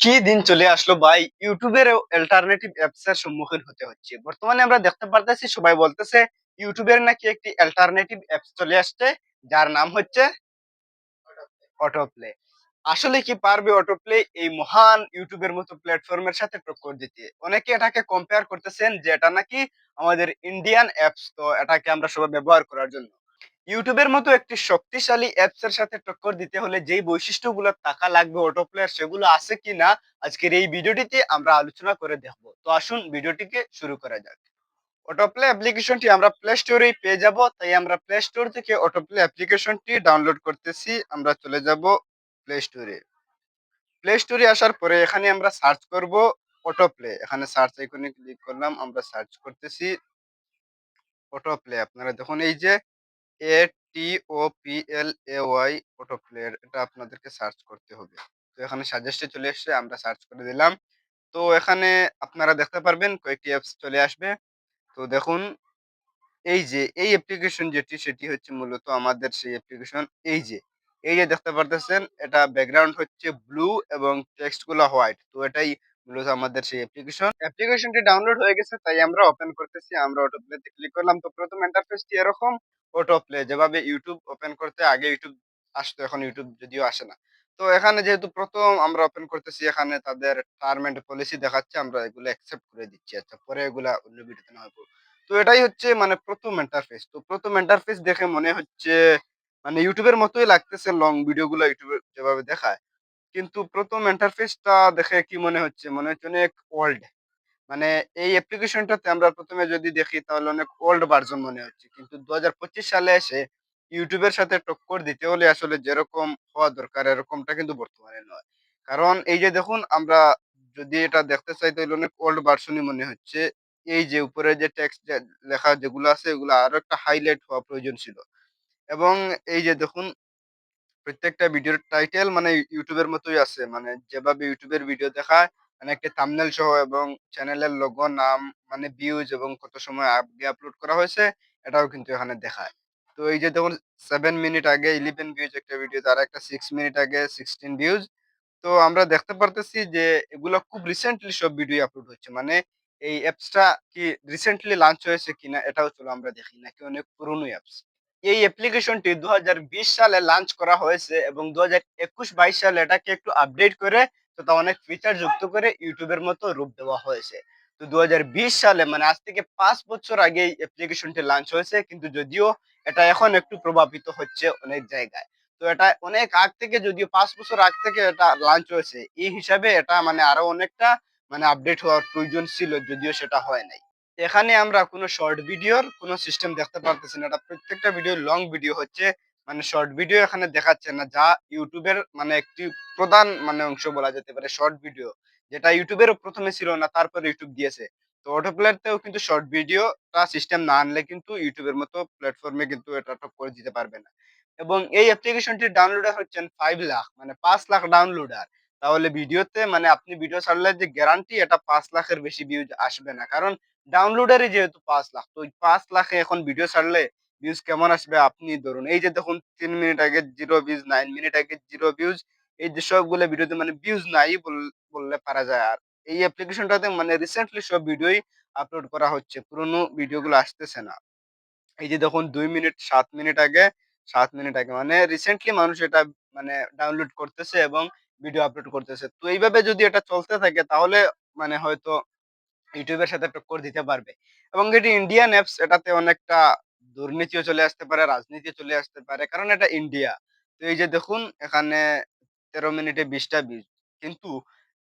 কি দিন চলে আসলো ভাই? ইউটিউবের অল্টারনেটিভ অ্যাপস এর সম্মুখীন হতে হচ্ছে। বর্তমানে আমরা দেখতে পারতেছি, সবাই বলতেছে, ইউটিউবের নাকি একটি অল্টারনেটিভ অ্যাপস চলে আসছে, যার নাম হচ্ছে অটোপ্লে আসলে কি পারবে অটোপ্লে এই মহান ইউটিউবের মতো প্ল্যাটফর্মের সাথে টক্কর দিতে। অনেকে এটাকে কম্পেয়ার করতেছেন, যে এটা নাকি আমাদের ইন্ডিয়ান অ্যাপস তো এটাকে আমরা সবাই ব্যবহার করার জন্য। ইউটিউবের মতো একটি শক্তিশালী অ্যাপস এর সাথে টক্কর দিতে হলে যেই বৈশিষ্ট্যগুলো টাকা লাগবে অটোপ্লেয়ার সেগুলো আছে কিনা আজকের এই ভিডিওটিতে আমরা আলোচনা করে দেখব। তো আসুন ভিডিওটিকে শুরু করা যাক। অটোপ্লে অ্যাপ্লিকেশনটি আমরা প্লে স্টোরেই পেয়ে যাব, তাই আমরা প্লে স্টোর থেকে অটোপ্লে অ্যাপ্লিকেশনটি ডাউনলোড করতেছি, আমরা চলে যাব প্লে স্টোরে প্লে স্টোরে আসার পরে এখানে আমরা সার্চ করব অটোপ্লে এখানে সার্চ আইকনে ক্লিক করলাম, আমরা সার্চ করতেছি অটোপ্লে আপনারা দেখুন এই যে A T O P L A Y auto player এটা আপনাদেরকে সার্চ করতে হবে। তো এখানে সাজেস্টে চলে এসেছে, আমরা সার্চ করে দিলাম। তো এখানে আপনারা দেখতে পারবেন, কয়েকটি অ্যাপস চলে আসবে। তো দেখুন, এই যে, এই অ্যাপ্লিকেশন যেটি, সেটি হচ্ছে মূলত আমাদের সেই অ্যাপ্লিকেশন এই যে। এই যে দেখতে পারতেছেন, এটা ব্যাকগ্রাউন্ড হচ্ছে ব্লু এবং টেক্সটগুলো হোয়াইট তো এটাই মূলত আমাদের সেই অ্যাপ্লিকেশন অ্যাপ্লিকেশনটি ডাউনলোড হয়ে গেছে, তাই আমরা ওপেন করতেছি, আমরা অটো প্লেতে ক্লিক করলাম। তো প্রথম ইন্টারফেসটি এরকম। অটো প্লে যেভাবে ইউটিউব ওপেন করতে আগে ইউটিউব আসতো, এখন ইউটিউব যদিও আসে না। তো এখানে যেহেতু প্রথম আমরা ওপেন করতেছি, এখানে তাদের টার্ম এন্ড পলিসি দেখাচ্ছে, আমরা এগুলো অ্যাকসেপ্ট করে দিচ্ছি। আচ্ছা পরে এগুলা অন্য ভিডিওতে না হয়তো তো এটাই হচ্ছে মানে প্রথম ইন্টারফেস তো প্রথম ইন্টারফেস দেখে মনে হচ্ছে মানে ইউটিউবের মতোই লাগতেছে লং ভিডিওগুলো ইউটিউবে যেভাবে দেখায়। কিন্তু প্রথম ইন্টারফেসটা দেখে কি মনে হচ্ছে? মনে হচ্ছে অনেক ওল্ড মানে এই অ্যাপ্লিকেশনটাতে আমরা প্রথমে যদি দেখি তাহলে অনেক ওল্ড ভার্সন মনে হচ্ছে। কিন্তু দুহাজার পঁচিশ সালে এসে ইউটিউবের সাথে টক্কর দিতে হলে আসলে যেরকম হওয়া দরকার, এরকমটা কিন্তু বর্তমানে নয়। কারণ এই যে দেখুন, আমরা যদি এটা দেখতে চাই তাহলে অনেক ওল্ড ভার্সনই মনে হচ্ছে। এই যে উপরে যে টেক্সট লেখা যেগুলো আছে, এগুলো আরও একটা হাইলাইট হওয়া প্রয়োজন ছিল। এবং এই যে দেখুন, প্রত্যেকটা ভিডিওর টাইটেল মানে ইউটিউবের মতোই আছে। মানে যেভাবে ইউটিউবের ভিডিও দেখায় মানে একটা থাম্বনেল সহ এবং চ্যানেলের লোগো, নাম, মানে ভিউজ এবং কত সময় আগে আপলোড করা হয়েছে এটাও কিন্তু এখানে দেখায়। তো এই যে দেখুন সেভেন মিনিট আগে 11 ভিউজ একটা ভিডিওতে আরেকটা 6 মিনিট আগে 16 ভিউজ। তো আমরা দেখতে পারতেছি যে এগুলো খুব রিসেন্টলি সব ভিডিও আপলোড হচ্ছে। মানে এই অ্যাপসটা কি রিসেন্টলি লঞ্চ হয়েছে কিনা এটাও চলো আমরা দেখি নাকি অনেক পুরনো অ্যাপস। এই অ্যাপ্লিকেশনটি ২০২০ সালে লঞ্চ করা হয়েছে এবং ২০২১-২২ সালে এটাকে একটু আপডেট করে তথা অনেক ফিচার যুক্ত করে ইউটিউবের মতো রূপ দেওয়া হয়েছে। তো ২০২০ সালে মানে আজ থেকে ৫ বছর আগে এই অ্যাপ্লিকেশনটি লঞ্চ হয়েছে, কিন্তু যদিও এটা এখন একটু প্রভাবিত হচ্ছে অনেক জায়গায়। তো এটা অনেক আগ থেকে, যদিও পাঁচ বছর আগ থেকে এটা লঞ্চ হয়েছে। এই হিসাবে এটা মানে আরও অনেকটা মানে আপডেট হওয়ার প্রয়োজন ছিল, যদিও সেটা হয় নাই। এখানে আমরা কোনো শর্ট ভিডিওর কোনো সিস্টেম দেখতে পারতেছি না। এটা প্রত্যেকটা ভিডিও লং ভিডিও হচ্ছে। মানে শর্ট ভিডিও এখানে দেখাচ্ছে না। যা ইউটিউবের মানে একটি প্রধান মানে অংশ বলা যেতে পারে শর্ট ভিডিও। যেটা ইউটিউবেরও ১ম এ ছিল না, তারপরে ইউটিউব দিয়েছে। তো অটোপ্লেয়ার তেও কিন্তু শর্ট ভিডিওটা সিস্টেম না আনলে কিন্তু ইউটিউবের মতো প্ল্যাটফর্মে কিন্তু এটা টক্কর দিতে পারবে না। এবং এই অ্যাপ্লিকেশনটির ডাউনলোডার হচ্ছেন ফাইভ লাখ মানে পাঁচ লাখ ডাউনলোডার। তাহলে ভিডিওতে মানে আপনি ভিডিও ছাড়লে যে গ্যারান্টি এটা পাঁচ লাখের বেশি ভিউজ আসবে না। কারণ ডাউনলোডারই যেহেতু পাঁচ লাখ। তো ৫ লাখে এখন ভিডিও ছাড়লে ভিউজ কেমন আসবে আপনি ধরুন। এই যে দেখুন তিন মিনিট আগে জিরো ভিউজ, নাইন মিনিট আগে জিরো ভিউজ। এই যে সবগুলো ভিডিওতে মানে ভিউজ নাই বল বললে পারা যায়। আর এই অ্যাপ্লিকেশনটাতে মানে রিসেন্টলি সব ভিডিওই আপলোড করা হচ্ছে। পুরনো ভিডিওগুলো আসতেছে না। এই যে দেখুন দুই মিনিট সাত মিনিট আগে সাত মিনিট আগে মানে রিসেন্টলি মানুষ এটা মানে ডাউনলোড করতেছে এবং ভিডিও আপলোড করতেছে। তো এইভাবে যদি এটা চলতে থাকে তাহলে মানে হয়তো ইউটিউবের সাথে টক্কর দিতে পারবে। এবং এটি ইন্ডিয়ান অ্যাপস এটাতে অনেকটা দুর্নীতিও চলে আসতে পারে, রাজনীতি চলে আসতে পারে। কারণ এটা ইন্ডিয়া। তো এই যে দেখুন এখানে ১৩ মিনিটে ২০ টা ভিউজ। কিন্তু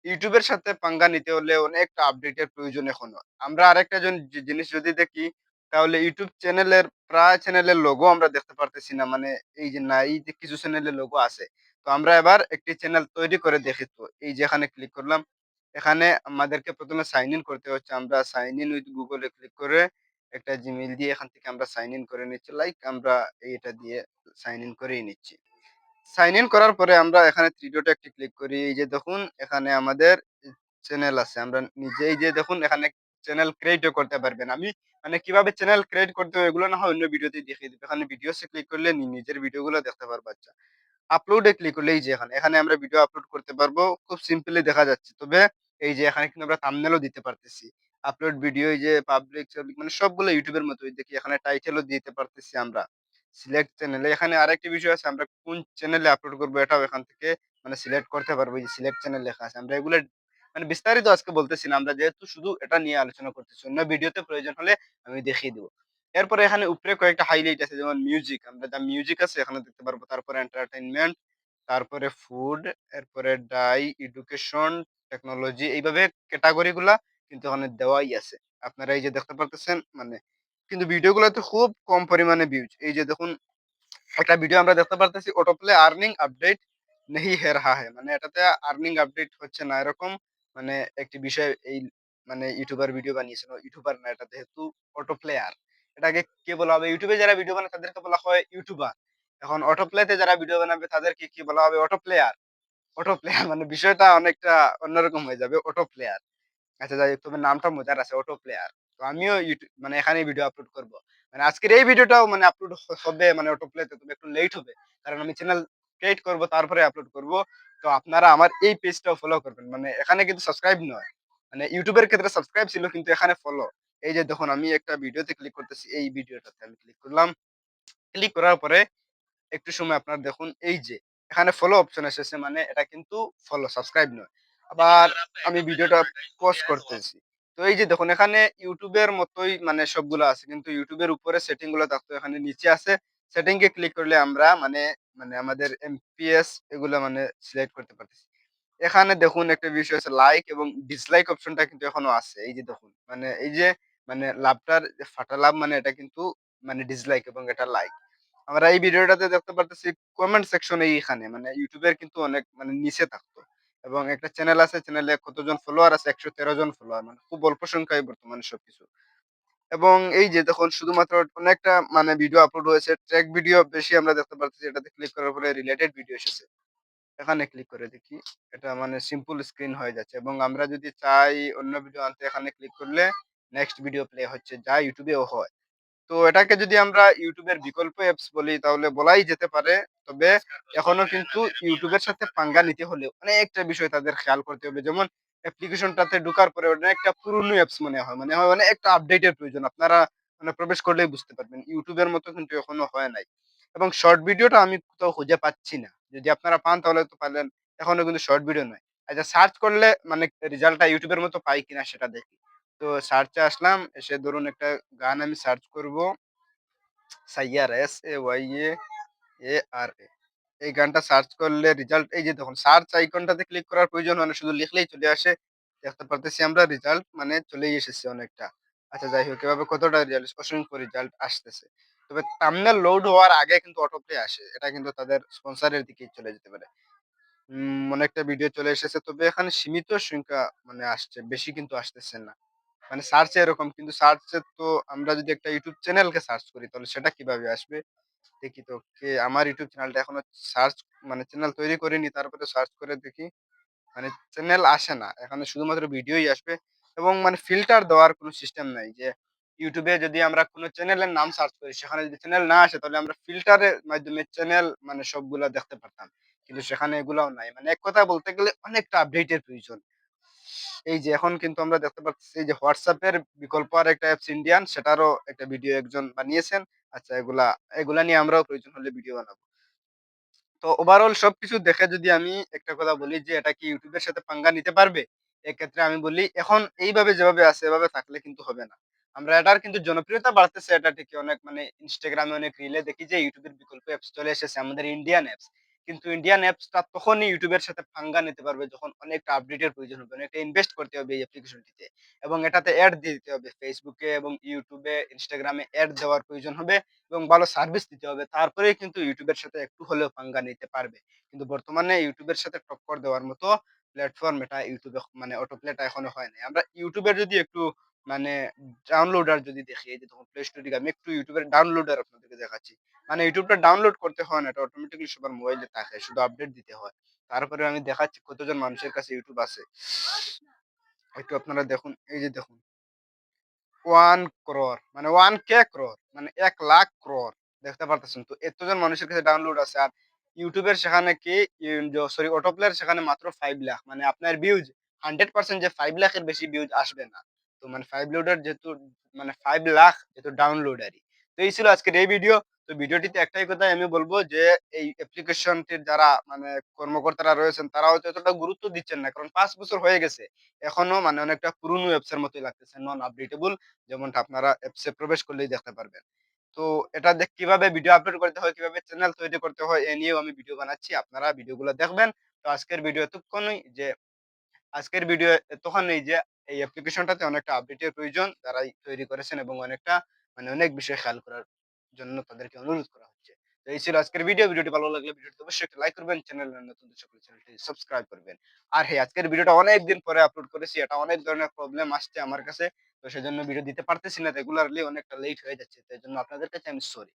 ইউটিউবের সাথে পাঙ্গা নিতে হলে অনেকটা আপডেটের প্রয়োজন এখনও। আমরা আরেকটা জন জিনিস যদি দেখি তাহলে ইউটিউব চ্যানেলের প্রায় চ্যানেলের লোগো আমরা দেখতে পারতেছি না। মানে এই যে না এই যে কিছু চ্যানেলের লোগো আছে। তো আমরা এবার একটি চ্যানেল তৈরি করে দেখি তো। এই যে এখানে ক্লিক করলাম। এখানে আমাদেরকে প্রথমে সাইন ইন করতে হচ্ছে। আমরা sign in with Google click করে একটা জিমেইল দিয়ে এখান থেকে আমরা সাইন ইন করে নিচ্ছি। লাইক আমরা এটা দিয়ে সাইন ইন করেই নিচ্ছি। সাইন ইন করার পরে আমরা এখানে 3 ডটে একটি ক্লিক করি। এই যে দেখুন এখানে আমাদের চ্যানেল আছে। আমরা নিজেই যে দেখুন এখানে চ্যানেল ক্রিয়েট ও করতে পারবেন। আমি মানে কীভাবে চ্যানেল ক্রিয়েট করতে হয় এগুলো না হয় অন্য ভিডিওতে দেখিয়ে দিব। এখানে ভিডিওস ক্লিক করলে নিজের ভিডিওগুলো দেখতে পারবা আচ্ছা। আপলোডে ক্লিক করলে এই যে এখানে, এখানে আমরা ভিডিও আপলোড করতে পারব। খুব সিম্পলি দেখা যাচ্ছে। তবে এই যে এখানে কিন্তু আমরা থাম্বনেলও দিতে পারতেছি। আপলোড ভিডিও যে পাবলিক মানে সবগুলো ইউটিউবের মতোই দেখি এখানে টাইটেলও দিতে পারতেছি আমরা। সিলেক্ট চ্যানেলে এখানে আরেকটি বিষয় আছে আমরা কোন চ্যানেলে আপলোড করব এটাও এখান থেকে মানে সিলেক্ট করতে পারব। যে সিলেক্ট চ্যানেল লেখা আছে। আমরা এগুলা মানে বিস্তারিত আজকে বলতেছি না। আমরা যেহেতু শুধু এটা নিয়ে আলোচনা করতেছি। অন্য ভিডিওতে প্রয়োজন হলে আমি দেখিয়ে দিব। এরপরে এখানে উপরে কয়েকটা হাইলাইট আছে যেমন মিউজিক। আমরা যা মিউজিক আছে এখানে দেখতে পারব। তারপরে এন্টারটেইনমেন্ট, তারপরে ফুড, এরপরে ডাই, এডুকেশন, টেকনোলজি এইভাবে ক্যাটেগরি গুলা কিন্তু ওখানে দেওয়াই আছে। আপনারা এই যে দেখতে পারতেছেন মানে কিন্তু ভিডিওগুলোতে খুব কম পরিমাণে ভিউজ। এই যে দেখুন, একটা ভিডিও আমরা দেখতে পারতেছি অটো প্লে আর্নিং আপডেট নেহি হে রাহা হ্যায়। মানে এটাতে আর্নিং আপডেট হচ্ছে না এরকম মানে একটি বিষয় এই মানে ইউটিউবার ভিডিও বানিয়েছিল। ইউটিউবার না, এটা যেহেতু অটো প্লেয়ার। এটাকে কে বলা হবে? ইউটিউবে যারা ভিডিও বানায়, তাদেরকে বলা হয় ইউটিউবার। এখন অটো প্লেতে যারা ভিডিও বানাবে, তাদেরকে কি বলা হবে? Auto player. অটো প্লেয়ার মানে বিষয়টা অনেকটা অন্যরকম হয়ে যাবে। Auto player. আচ্ছা যাই তবে নামটা মজার আছে অটো প্লেয়ার। তো আমিও মানে এখানেই ভিডিও আপলোড করব। মানে আজকের এই ভিডিওটাও মানে আপলোড হবে মানে অটো প্লেতে তবে একটু লেট হবে। কারণ আমি চ্যানেল ক্রিয়েট করব, তারপরে আপলোড করব। তো আপনারা আমার এই পেজটাও ফলো করবেন। মানে এখানে কিন্তু সাবস্ক্রাইব নয়। মানে ইউটিউবের ক্ষেত্রে সাবস্ক্রাইব ছিল, কিন্তু এখানে ফলো। এই যে দেখুন, আমি একটা ভিডিওতে ক্লিক করতেছি, এই ভিডিওটাতে আমি ক্লিক করলাম। ক্লিক করার পরে একটু সময় আপনারা দেখুন, এই যে, এখানে ফলো অপশন এসেছে মানে এটা কিন্তু ফলো সাবস্ক্রাইব নয়। আবার আমি ভিডিওটা পোস্ট করতেছি। তো এই যে দেখুন এখানে ইউটিউবের মতোই মানে সবগুলো আছে। কিন্তু ইউটিউবের উপরে সেটিংগুলো থাকতো এখানে নিচে আছে। সেটিং এ ক্লিক করলে আমরা মানে মানে আমাদের এমপিএস এগুলো মানে সিলেক্ট করতে পারতেছি। এখানে দেখুন একটা বিষয় আছে লাইক এবং ডিসলাইক অপশনটা কিন্তু এখনও আছে। এই যে দেখুন মানে এই যে মানে লাভটার ফাটা লাভ মানে এটা কিন্তু মানে ডিসলাইক এবং এটা লাইক। আমরা এই ভিডিওটাতে দেখতে পারতেছি কমেন্ট সেকশন এইখানে মানে ইউটিউবের কিন্তু অনেক মানে নিচে থাকতো এবং একটা চ্যানেল আছে চ্যানেলে কতজন ফলোয়ার আছে? একশো তেরো জন ফলোয়ার মানে খুব অল্প সংখ্যায় বর্তমানে সবকিছু। এবং এই যে দেখুন, শুধুমাত্র অনেকটা মানে ভিডিও আপলোড হয়েছে ট্র্যাক ভিডিও বেশি আমরা দেখতে পারতেছি, এটাতে ক্লিক করার পরে রিলেটেড ভিডিও এসেছে। এখানে ক্লিক করে দেখি, এটা মানে সিম্পল স্ক্রিন হয়ে যাচ্ছে। এবং আমরা যদি চাই অন্য ভিডিও আনতে, এখানে ক্লিক করলে নেক্সট ভিডিও প্লে হচ্ছে, যা ইউটিউবেও হয়। তো এটাকে যদি আমরা ইউটিউবের বিকল্প অ্যাপস বলি, তাহলে বলাই যেতে পারে। তবে এখনও কিন্তু ইউটিউবের সাথে পাঙ্গা নিতে হলে অনেকটা বিষয় তাদের খেয়াল করতে হবে। যেমন অ্যাপ্লিকেশনটাতে ঢোকার পরে অনেকটা পুরনো অ্যাপস মনে হয়। মানে হয় অনেকটা আপডেটের প্রয়োজন। আপনারা মানে প্রবেশ করলেই বুঝতে পারবেন। ইউটিউবের মতো কিন্তু এখনও হয় নাই। এবং শর্ট ভিডিওটা আমি কোথাও খুঁজে পাচ্ছি না। যদি আপনারা পান, তাহলে তো পারলেন। এখনও কিন্তু শর্ট ভিডিও নাই। আচ্ছা সার্চ করলে মানে রেজাল্টটা ইউটিউবের মতো পাই কিনা সেটা দেখি। তো সার্চে আসলাম। এসে ধরুন একটা গান আমি সার্চ করব। Saiyaara S A Y A A R A. এই গানটা সার্চ করলে রেজাল্ট এই যে দেখুন সার্চ আইকনটাতে ক্লিক করার প্রয়োজন হয় না। শুধু লিখলেই চলে আসে। দেখতে পারতেছি আমরা রেজাল্ট মানে চলেই এসেছে অনেকটা। আচ্ছা যাই হোক, এভাবে কতটা রেজাল্ট অসংখ্য রেজাল্ট আসতেছে। তবে থাম্বনেল লোড হওয়ার আগে কিন্তু অটো প্লে আসে। এটা কিন্তু তাদের স্পন্সরের দিকেই চলে যেতে পারে। অনেকটা ভিডিও চলে এসেছে। তবে এখানে সীমিত সংখ্যা মানে আসছে। বেশি কিন্তু আসতেছে না। মানে সার্চে এরকম কিন্তু সার্চে তো আমরা যদি একটা ইউটিউব চ্যানেলকে সার্চ করি, তাহলে সেটা কীভাবে আসবে? দেখি তো কে আমার ইউটিউব চ্যানেলটা এখনও সার্চ মানে চ্যানেল তৈরি করিনি। তারপরে সার্চ করে দেখি। মানে চ্যানেল আসে না। এখানে শুধুমাত্র ভিডিওই আসবে এবং মানে ফিল্টার দেওয়ার কোনো সিস্টেম নাই যে ইউটিউবে যদি আমরা কোনো চ্যানেলের নাম সার্চ করি, সেখানে যদি চ্যানেল না আসে, তাহলে আমরা ফিল্টারের মাধ্যমে চ্যানেল মানে সবগুলা দেখতে পারতাম। কিন্তু সেখানে এগুলাও নাই। মানে এক কথা বলতে গেলে অনেকটা আপডেটের প্রয়োজন। এই যে এখন কিন্তু আমরা দেখতে পাচ্ছি যে এর বিকল্প আরেকটা অ্যাপস ইন্ডিয়ান সেটারও একটা ভিডিও একজন বানিয়েছেন। আচ্ছা এগুলা, এগুলা নিয়ে আমরাও প্রয়োজন হলে ভিডিও বানাবো। তো ওভারঅল সবকিছু দেখে যদি আমি একটা কথা বলি যে এটা কি ইউটিউবের সাথে পাঙ্গা নিতে পারবে? এক্ষেত্রে আমি বলি এখন এইভাবে যেভাবে আছে এভাবে থাকলে কিন্তু হবে না। আমরা এটার কিন্তু জনপ্রিয়তা বাড়তেছে এটা ঠিকই অনেক মানে ইনস্টাগ্রামে অনেক রিলে দেখি যে ইউটিউবের বিকল্প অ্যাপস চলে এসেছে আমাদের ইন্ডিয়ান অ্যাপস। কিন্তু ইন্ডিয়ান অ্যাপসটা তখনই ইউটিউবের সাথে ফাঙ্গা নিতে পারবে যখন অনেকটা আপডেটের প্রয়োজন হবে। অনেকটা ইনভেস্ট করতে হবে এই অ্যাপ্লিকেশনটিতে। এবং এটাতে অ্যাড দিয়ে দিতে হবে। ফেসবুকে এবং ইউটিউবে ইনস্টাগ্রামে অ্যাড দেওয়ার প্রয়োজন হবে। এবং ভালো সার্ভিস দিতে হবে। তারপরেই কিন্তু ইউটিউবের সাথে একটু হলেও ফাঙ্গা নিতে পারবে। কিন্তু বর্তমানে ইউটিউবের সাথে টক্কর দেওয়ার মতো প্ল্যাটফর্ম এটা ইউটিউবে মানে অটো প্লেটা এখনও হয় নাই। আমরা ইউটিউবের যদি একটু মানে ডাউনলোডার যদি দেখি যে দেখুন Play Store আমি একটু এর ডাউনলোডার আপনাদেরকে দেখাচ্ছি। মানে YouTube টা ডাউনলোড করতে হয় না। এটা অটোমেটিক্যালি সবার মোবাইলে থাকে। শুধু আপডেট দিতে হয়। তারপরে আমি দেখাচ্ছি কতজন মানুষের কাছে ইউটিউব আছে। একটু আপনারা দেখুন, এই যে দেখুন। 1 crore মানে ওয়ান কে ক্রোর মানে ১ লাখ ক্রোর দেখতে পারতেছেন তো এতজন মানুষের কাছে ডাউনলোড আছে আর ইউটিউবের সেখানে কি সরি অটোপ্লের সেখানে মাত্র ফাইভ লাখ মানে আপনার ভিউজ 100% যে ফাইভ লাখের বেশি ভিউজ আসবে না। তো মানে ফাইভ লোডার যেহেতু মানে ফাইভ লাখ যেহেতু ডাউনলোড আরকি। তো এই ছিল আজকের এই ভিডিও। তো ভিডিওটিতে একটাই কথাই আমি বলব যে এই অ্যাপ্লিকেশনটির যারা মানে কর্মকর্তারা রয়েছেন তারা হয়তো এতটা গুরুত্ব দিচ্ছেন না। কারণ ৫ বছর হয়ে গেছে। এখনও মানে অনেকটা পুরনো অ্যাপস এর মতোই লাগতেছে। নন আপডেটেবল যেমনটা আপনারা অ্যাপসে প্রবেশ করলেই দেখতে পারবেন। তো এটা দেখ কীভাবে ভিডিও আপলোড করতে হয়, কীভাবে চ্যানেল তৈরি করতে হয় এ নিয়েও আমি ভিডিও বানাচ্ছি। আপনারা ভিডিওগুলো দেখবেন। তো আজকের ভিডিও এতক্ষণই যে আজকের ভিডিও এতক্ষণই যে এই অ্যাপ্লিকেশনটাতে অনেকটা আপডেটের প্রয়োজন। যারাই তৈরি করেছেন এবং অনেকটা মানে অনেক বিষয় খেয়াল করার জন্য তাদেরকে অনুরোধ করা হচ্ছে। তো এই ছিল আজকের ভিডিও। ভিডিওটি ভালো লাগলে ভিডিওটি অবশ্যই একটা লাইক করবেন। চ্যানেল নতুন সকলে চ্যানেলটি সাবস্ক্রাইব করবেন। আর হ্যাঁ, আজকের ভিডিওটা অনেক দিন পরে আপলোড করেছি। এটা অনেক ধরনের প্রবলেম আসছে আমার কাছে। তো সেজন্য ভিডিও দিতে পারতেছি না রেগুলারলি অনেকটা লেট হয়ে যাচ্ছে। তাই জন্য আপনাদের কাছে আমি সরি।